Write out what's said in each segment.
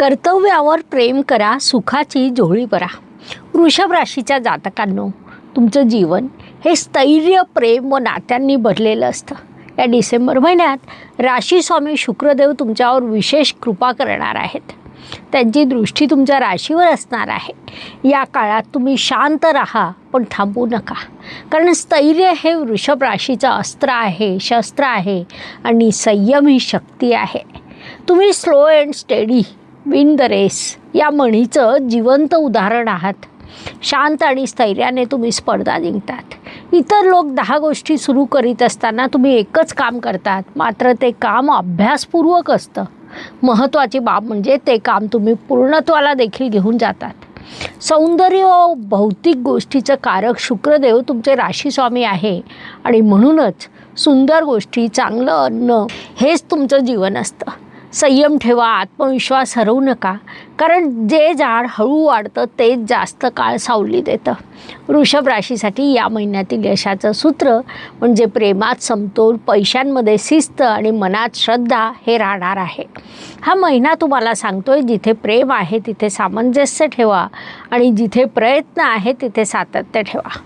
कर्तव्यावर प्रेम करा सुखाची जोळी भरा. वृषभ राशीच्या जातकांनो तुमचं जीवन हे स्थैर्य प्रेम व नात्यांनी भरलेलं असतं. या डिसेंबर महिन्यात राशी स्वामी शुक्रदेव तुमच्यावर विशेष कृपा करणार आहेत. त्यांची दृष्टी तुमच्या राशीवर असणार आहे. या काळात तुम्ही शांत राहा पण थांबू नका. कारण स्थैर्य हे वृषभ राशीचं अस्त्र आहे शस्त्र आहे आणि संयम ही शक्ती आहे. तुम्ही slow and steady win the race या म्हणीचं जिवंत उदाहरण आहात. शांत आणि स्थैर्याने तुम्ही स्पर्धा जिंकतात. इतर लोक दहा गोष्टी सुरू करीत असताना तुम्ही एकच काम करतात. मात्र ते काम अभ्यासपूर्वक असतं. महत्त्वाची बाब म्हणजे ते काम तुम्ही पूर्णत्वाला देखील घेऊन जातात. सौंदर्य व भौतिक गोष्टीचं कारक शुक्रदेव तुमचे राशीस्वामी आहे. आणि म्हणूनच सुंदर गोष्टी चांगलं अन्न हेच तुमचं जीवन असतं. संयम ठेवा आत्मविश्वास हरवू नका. कारण जे झाड हळू वाढतं तेच जास्त काळ सावली देतं. वृषभ राशीसाठी या महिन्यातील यशाचं सूत्र म्हणजे प्रेमात समतोल पैशांमध्ये शिस्त आणि मनात श्रद्धा हे राहणार आहे. हा महिना तुम्हाला सांगतोय जिथे प्रेम आहे तिथे सामंजस्य ठेवा आणि जिथे प्रयत्न आहे तिथे सातत्य ठेवा.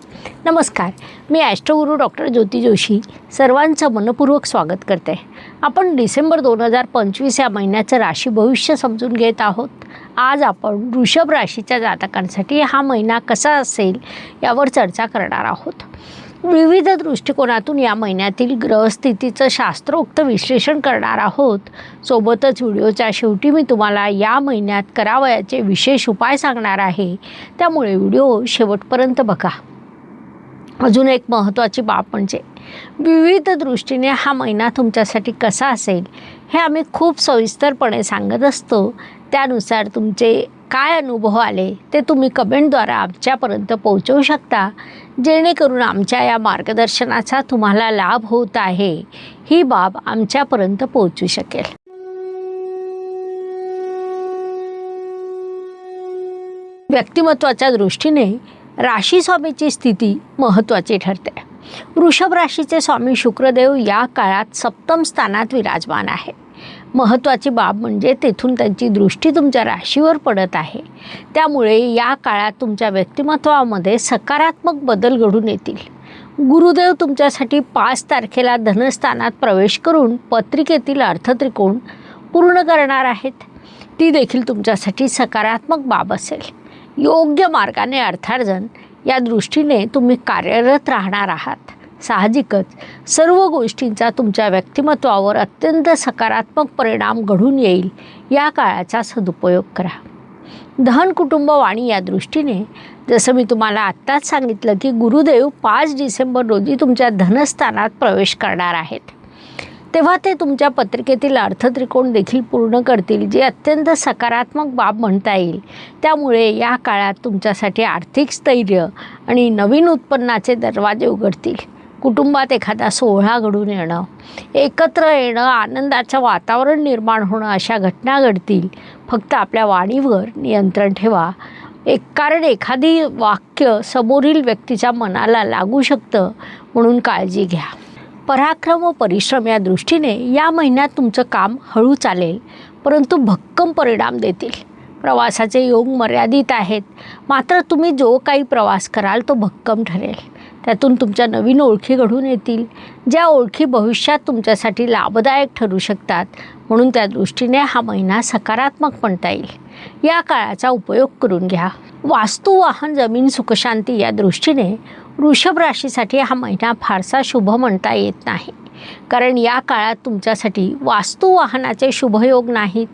नमस्कार मी ॲस्ट्रोगुरू डॉक्टर ज्योती जोशी. सर्वांचं मनपूर्वक स्वागत करते. आपण डिसेंबर दोन हजार पंचवीस या महिन्याचं राशी भविष्य समजून घेत आहोत. आज आपण वृषभ राशीच्या जातकांसाठी हा महिना कसा असेल यावर चर्चा करणार आहोत. विविध दृष्टिकोनातून या महिन्यातील ग्रहस्थितीचं शास्त्रोक्त विश्लेषण करणार आहोत. सोबतच व्हिडिओच्या शेवटी मी तुम्हाला या महिन्यात करावयाचे विशेष उपाय सांगणार आहे. त्यामुळे व्हिडिओ शेवटपर्यंत बघा. अजून एक महत्त्वाची बाब म्हणजे विविध दृष्टीने हा महिना तुमच्यासाठी कसा असेल हे आम्ही खूप सविस्तरपणे सांगत असतो. त्यानुसार तुमचे काय अनुभव आले ते तुम्ही कमेंटद्वारा आमच्यापर्यंत पोहोचवू शकता. जेणेकरून आमच्या या मार्गदर्शनाचा तुम्हाला लाभ होत आहे. ही बाब आमच्यापर्यंत पोहोचू शकेल. व्यक्तिमत्वाच्या दृष्टीने राशीस्वामीची स्थिती महत्त्वाची ठरते. वृषभ राशीचे स्वामी शुक्रदेव या काळात सप्तम स्थानात विराजमान आहे. महत्त्वाची बाब म्हणजे तेथून त्यांची दृष्टी तुमच्या राशीवर पडत आहे. त्यामुळे या काळात तुमच्या व्यक्तिमत्वामध्ये सकारात्मक बदल घडून येतील. गुरुदेव तुमच्यासाठी पाच तारखेला धनस्थानात प्रवेश करून पत्रिकेतील अर्थत्रिकोण पूर्ण करणार आहेत. ती देखील तुमच्यासाठी सकारात्मक बाब असेल. योग्य मार्गाने अर्थार्जन या दृष्टीने तुम्ही कार्यरत राहणार आहात. साहजिकच सर्व गोष्टींचा तुमच्या व्यक्तिमत्वावर अत्यंत सकारात्मक परिणाम घडून येईल या काळाचा सदुपयोग करा. धन कुटुंब वाणी या दृष्टीने जसं मी तुम्हाला आत्ताच सांगितलं की गुरुदेव पाच डिसेंबर रोजी तुमच्या धनस्थानात प्रवेश करणार आहेत. तेव्हा ते तुमच्या पत्रिकेतील अर्थत्रिकोण देखील पूर्ण करतील जे अत्यंत सकारात्मक बाब म्हणता येईल. त्यामुळे या काळात तुमच्यासाठी आर्थिक स्थैर्य आणि नवीन उत्पन्नाचे दरवाजे उघडतील. कुटुंबात एखादा सोहळा घडून येणं एकत्र येणं आनंदाचं वातावरण निर्माण होणं अशा घटना घडतील. फक्त आपल्या वाणीवर नियंत्रण ठेवा. एक कारण एखादी वाक्य समोरील व्यक्तीच्या मनाला लागू शकतं म्हणून काळजी घ्या. पराक्रम व परिश्रम या दृष्टीने या महिन्यात तुमचं काम हळू चालेल. परंतु भक्कम परिणाम देतील. प्रवासाचे योग मर्यादित आहेत. मात्र तुम्ही जो काही प्रवास कराल तो भक्कम ठरेल. त्यातून तुमच्या नवीन ओळखी घडून येतील. ज्या ओळखी भविष्यात तुमच्यासाठी लाभदायक ठरू शकतात म्हणून त्या दृष्टीने हा महिना सकारात्मक म्हणता येईल. या काळाचा उपयोग करून घ्या. वास्तू वाहन जमीन सुखशांती या दृष्टीने वृषभ राशीसाठी हा महिना फारसा शुभ म्हणता येत नाही. कारण या काळात तुमच्यासाठी वास्तू वाहनाचे शुभयोग नाहीत.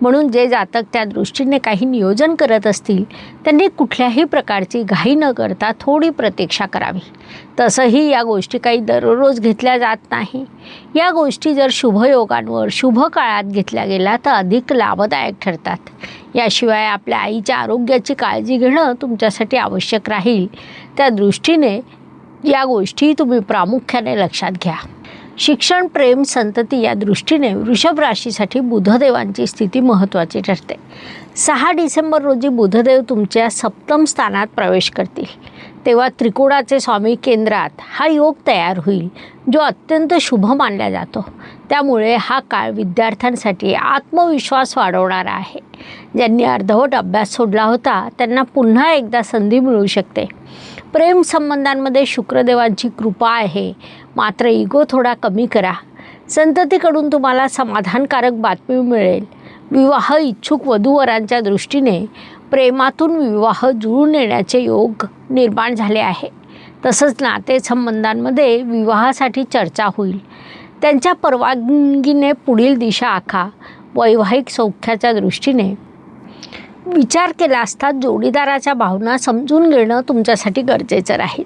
म्हणून जे जातक त्या दृष्टीने काही नियोजन करत असतील त्यांनी कुठल्याही प्रकारची घाई न करता थोडी प्रतीक्षा करावी. तसंही या गोष्टी काही दररोज घेतल्या जात नाही. या गोष्टी जर शुभयोगांवर शुभ काळात घेतल्या गेल्या तर अधिक लाभदायक ठरतात. याशिवाय आपल्या आईच्या आरोग्याची काळजी घेणं तुमच्यासाठी आवश्यक राहील. त्या दृष्टीने या गोष्टी तुम्ही प्रामुख्याने लक्षात घ्या. शिक्षण प्रेम संतती या दृष्टीने वृषभ राशीसाठी बुधदेवांची स्थिती महत्त्वाची ठरते. सहा डिसेंबर रोजी बुधदेव तुमच्या सप्तम स्थानात प्रवेश करतील. तेव्हा त्रिकोणाचे स्वामी केंद्रात हा योग तयार होईल जो अत्यंत शुभ मानला जातो. त्यामुळे हा काळ विद्यार्थ्यांसाठी आत्मविश्वास वाढवणारा आहे. ज्यांनी अर्धवट अभ्यास सोडला होता त्यांना पुन्हा एकदा संधी मिळू शकते. प्रेम संबंधांमध्ये शुक्रदेवांची कृपा आहे. मात्र इगो थोडा कमी करा. संततीकडून तुम्हाला समाधानकारक बातमी मिळेल. विवाह इच्छुक वधूवरांच्या दृष्टीने प्रेमातून विवाह जुळून येण्याचे योग निर्माण झाले आहे. तसंच नातेसंबंधांमध्ये विवाहासाठी चर्चा होईल. त्यांच्या परवानगीने पुढील दिशा आखा. वैवाहिक सौख्याच्या दृष्टीने विचार केला असता जोडीदाराच्या भावना समजून घेणं तुमच्यासाठी गरजेचं राहील.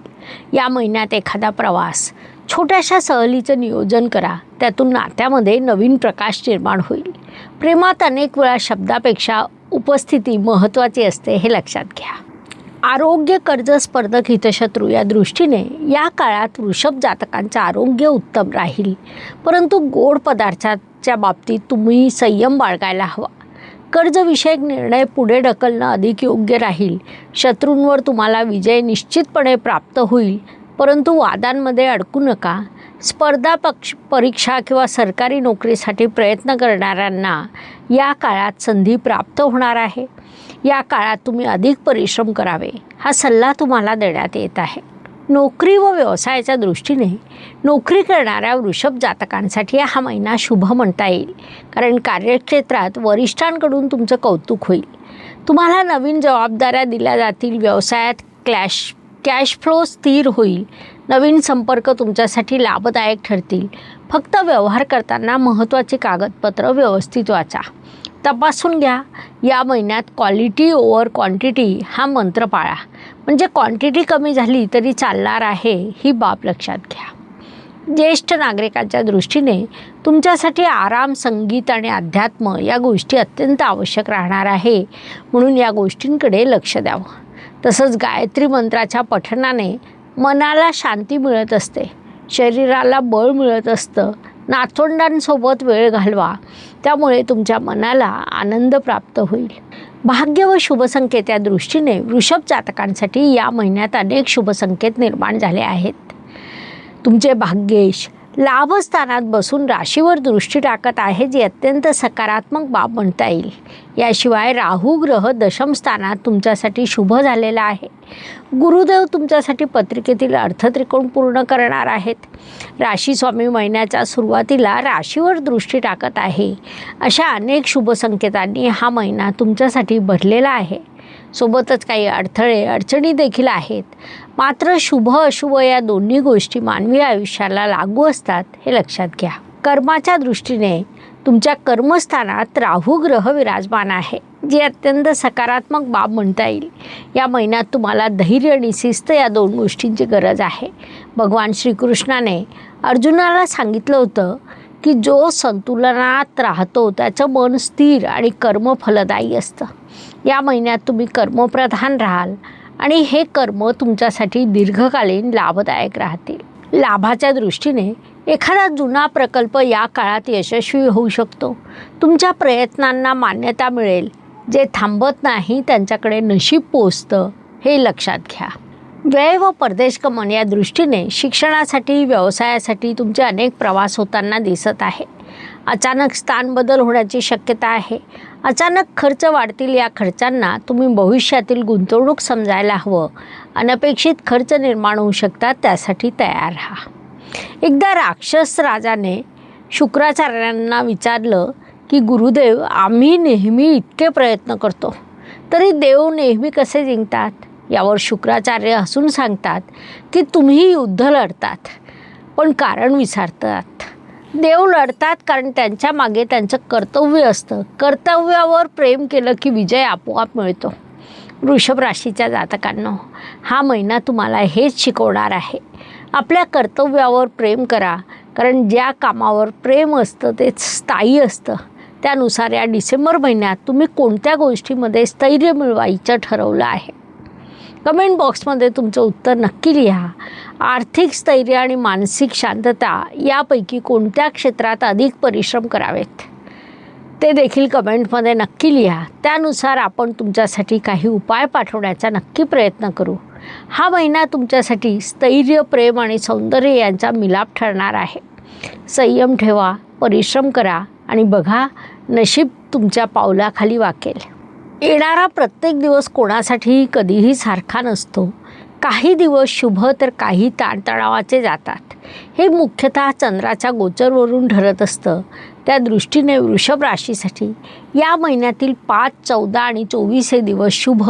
या महिन्यात एखादा प्रवास छोट्याशा सहलीचं नियोजन करा. त्यातून नात्यामध्ये नवीन प्रकाश निर्माण होईल. प्रेमात अनेक वेळा शब्दापेक्षा उपस्थिती महत्त्वाची असते हे लक्षात घ्या. आरोग्य कर्ज स्पर्धक हितशत्रू या दृष्टीने या काळात वृषभ जातकांचं आरोग्य उत्तम राहील. परंतु गोड पदार्थाच्या बाबतीत तुम्ही संयम बाळगायला हवा. कर्जविषयक निर्णय पुढे ढकलणं अधिक योग्य राहील. शत्रूंवर तुम्हाला विजय निश्चितपणे प्राप्त होईल. परंतु वादांमध्ये अडकू नका. स्पर्धा पक्ष परीक्षा किंवा सरकारी नोकरीसाठी प्रयत्न करणाऱ्यांना या काळात संधी प्राप्त होणार आहे. या काळात तुम्ही अधिक परिश्रम करावे हा सल्ला तुम्हाला देण्यात येत आहे. नोकरी व व्यवसायाच्या दृष्टीने नोकरी करणाऱ्या वृषभ जातकांसाठी हा महिना शुभ म्हणता येईल. कारण कार्यक्षेत्रात वरिष्ठांकडून तुमचं कौतुक होईल. तुम्हाला नवीन जबाबदाऱ्या दिल्या जातील व्यवसायात क्लॅश कॅश फ्लो स्थिर होईल. नवीन संपर्क तुमच्यासाठी लाभदायक ठरतील. फक्त व्यवहार करताना महत्त्वाचे कागदपत्र व्यवस्थित वाचा. तपासून घ्या. या महिन्यात क्वालिटी ओवर क्वांटिटी हा मंत्र पाळा. म्हणजे क्वांटिटी कमी झाली तरी चालणार आहे ही बाब लक्षात घ्या. ज्येष्ठ नागरिकांच्या दृष्टीने तुमच्यासाठी आराम संगीत आणि अध्यात्म या गोष्टी अत्यंत आवश्यक राहणार आहे. म्हणून या गोष्टींकडे लक्ष द्यावं. तसंच गायत्री मंत्राच्या पठणाने मनाला शांती मिळत असते. शरीराला बळ मिळत असतं. नाथोंडांसोबत वेळ घालवा. त्यामुळे तुमच्या मनाला आनंद प्राप्त होईल. भाग्य व शुभसंकेत या दृष्टीने वृषभ जातकांसाठी या महिन्यात अनेक शुभसंकेत निर्माण झाले आहेत. तुमचे भाग्येश लाभस्थानात बसून राशीवर दृष्टी टाकत आहे जी अत्यंत सकारात्मक बाब म्हणता येईल. याशिवाय राहू ग्रह दशमस्थानात तुमच्यासाठी शुभ झालेला आहे. गुरुदेव तुमच्यासाठी पत्रिकेतील अर्थत्रिकोण पूर्ण करणार आहेत. राशी स्वामी महिन्याच्या सुरुवातीला राशीवर दृष्टी टाकत आहे. अशा अनेक शुभ संकेतांनी हा महिना तुमच्यासाठी भरलेला आहे. सोबतच काही अडथळे अडचणी देखील आहेत. मात्र शुभ अशुभ या दोन्ही गोष्टी मानवी आयुष्याला लागू असतात हे लक्षात घ्या. कर्माच्या दृष्टीने तुमच्या कर्मस्थानात राहू ग्रह विराजमान आहे जी अत्यंत सकारात्मक बाब म्हणता येईल. या महिन्यात तुम्हाला धैर्य आणि शिस्त या दोन गोष्टींची गरज आहे. भगवान श्रीकृष्णाने अर्जुनाला सांगितलं होतं की जो संतुलनात राहतो त्याचं मन स्थिर आणि कर्म फलदायी असतं. या महिन्यात तुम्ही कर्मप्रधान राहाल आणि हे कर्म तुमच्यासाठी दीर्घकालीन लाभदायक राहतील. लाभाच्या दृष्टीने एखादा जुना प्रकल्प या काळात यशस्वी होऊ शकतो. तुमच्या प्रयत्नांना मान्यता मिळेल. जे थांबत नाही त्यांच्याकडे नशीब पोचतं हे लक्षात घ्या. व्यय व परदेशगमन या दृष्टीने शिक्षणासाठी व्यवसायासाठी तुमचे अनेक प्रवास होताना दिसत आहे. अचानक स्थान बदल होण्याची शक्यता आहे. अचानक खर्च वाढतील या खर्चांना तुम्ही भविष्यातील गुंतवणूक समजायला हवं. अनपेक्षित खर्च निर्माण होऊ शकतात त्यासाठी तयार राहा. एकदा राक्षस राजाने शुक्राचार्यांना विचारलं की गुरुदेव आम्ही नेहमी इतके प्रयत्न करतो. तरी देव नेहमी कसे जिंकतात? यावर शुक्राचार्य हसून सांगतात की तुम्ही युद्ध लढतात पण कारण विचारतात. देव लढतात कारण त्यांच्या मागे त्यांचं कर्तव्य असतं. कर्तव्यावर प्रेम केलं की विजय आपोआप मिळतो. वृषभ राशीच्या जातकांनो हा महिना तुम्हाला हेच शिकवणार आहे. आपल्या कर्तव्यावर प्रेम करा कारण ज्या कामावर प्रेम असतं ते स्थायी असतं. त्यानुसार या डिसेंबर महिन्यात तुम्ही कोणत्या गोष्टीमध्ये स्थैर्य मिळवायचं ठरवलं आहे. कमेंट बॉक्समध्ये तुमचं उत्तर नक्की लिहा. आर्थिक स्थैर्य आणि मानसिक शांतता यापैकी कोणत्या क्षेत्रात अधिक परिश्रम करावेत? ते देखील कमेंटमध्ये नक्की लिहा. त्यानुसार आपण तुमच्यासाठी काही उपाय पाठवण्याचा नक्की प्रयत्न करू. हा महिना तुमच्यासाठी स्थैर्य प्रेम आणि सौंदर्य यांचा मिलाप ठरणार आहे. संयम ठेवा परिश्रम करा आणि बघा नशीब तुमच्या पावलाखाली वाकेल. येणारा प्रत्येक दिवस कोणासाठी कधीही सारखा नसतो. काही दिवस शुभ तर काही ताणतणावाचे जातात. हे मुख्यतः चंद्राच्या गोचरवरून ठरत असतं. त्या दृष्टीने वृषभ राशीसाठी या महिन्यातील पाच चौदा आणि चोवीस हे दिवस शुभ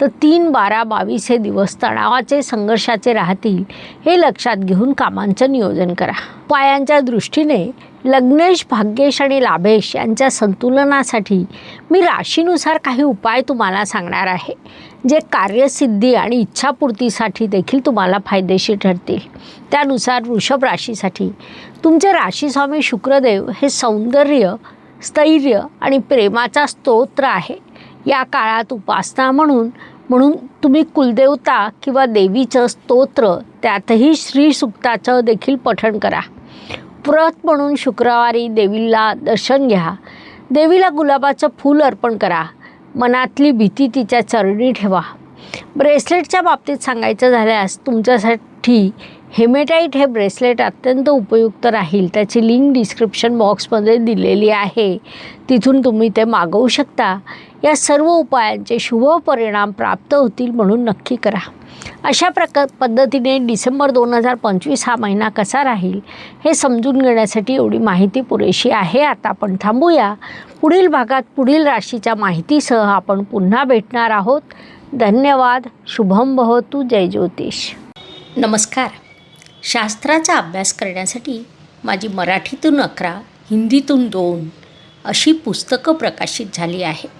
तर तीन बारा बावीस हे दिवस तणावाचे संघर्षाचे राहतील हे लक्षात घेऊन कामांचं नियोजन करा. उपायांच्या दृष्टीने लग्नेश भाग्येश आणि लाभेश यांच्या संतुलनासाठी मी राशीनुसार काही उपाय तुम्हाला सांगणार आहे. जे कार्यसिद्धी आणि इच्छापूर्तीसाठी देखील तुम्हाला फायदेशीर ठरतील. त्यानुसार वृषभ राशीसाठी तुमचे राशीस्वामी शुक्रदेव हे सौंदर्य स्थैर्य आणि प्रेमाचा स्तोत्र आहे. या काळात उपासना म्हणून म्हणून तुम्ही कुलदेवता किंवा देवीचं स्तोत्र त्यातही श्रीसुक्ताचं देखील पठण करा. व्रत म्हणून शुक्रवारी देवीला दर्शन घ्या. देवीला गुलाबाचं फूल अर्पण करा. मनातली भीती तिच्या चरणी ठेवा. ब्रेसलेटच्या बाबतीत सांगायचं झाल्यास तुमच्यासाठी हेमेटाईट हे ब्रेसलेट अत्यंत उपयुक्त राहील. त्याची लिंक डिस्क्रिप्शन बॉक्समध्ये दिलेली आहे. तिथून तुम्ही ते मागवू शकता. या सर्व उपायांचे शुभ परिणाम प्राप्त होतील म्हणून नक्की करा. अशा प्रकार पद्धतीने डिसेंबर दोन हजार पंचवीस हा महिना कसा राहील हे समजून घेण्यासाठी एवढी माहिती पुरेशी आहे. आता आपण थांबूया. पुढील भागात पुढील राशीच्या माहितीसह आपण पुन्हा भेटणार आहोत. धन्यवाद. शुभम भवतु. जय ज्योतिष. नमस्कार. शास्त्राचा अभ्यास करण्यासाठी माझी मराठीतून अकरा हिंदीतून दोन अशी पुस्तकं प्रकाशित झाली आहेत.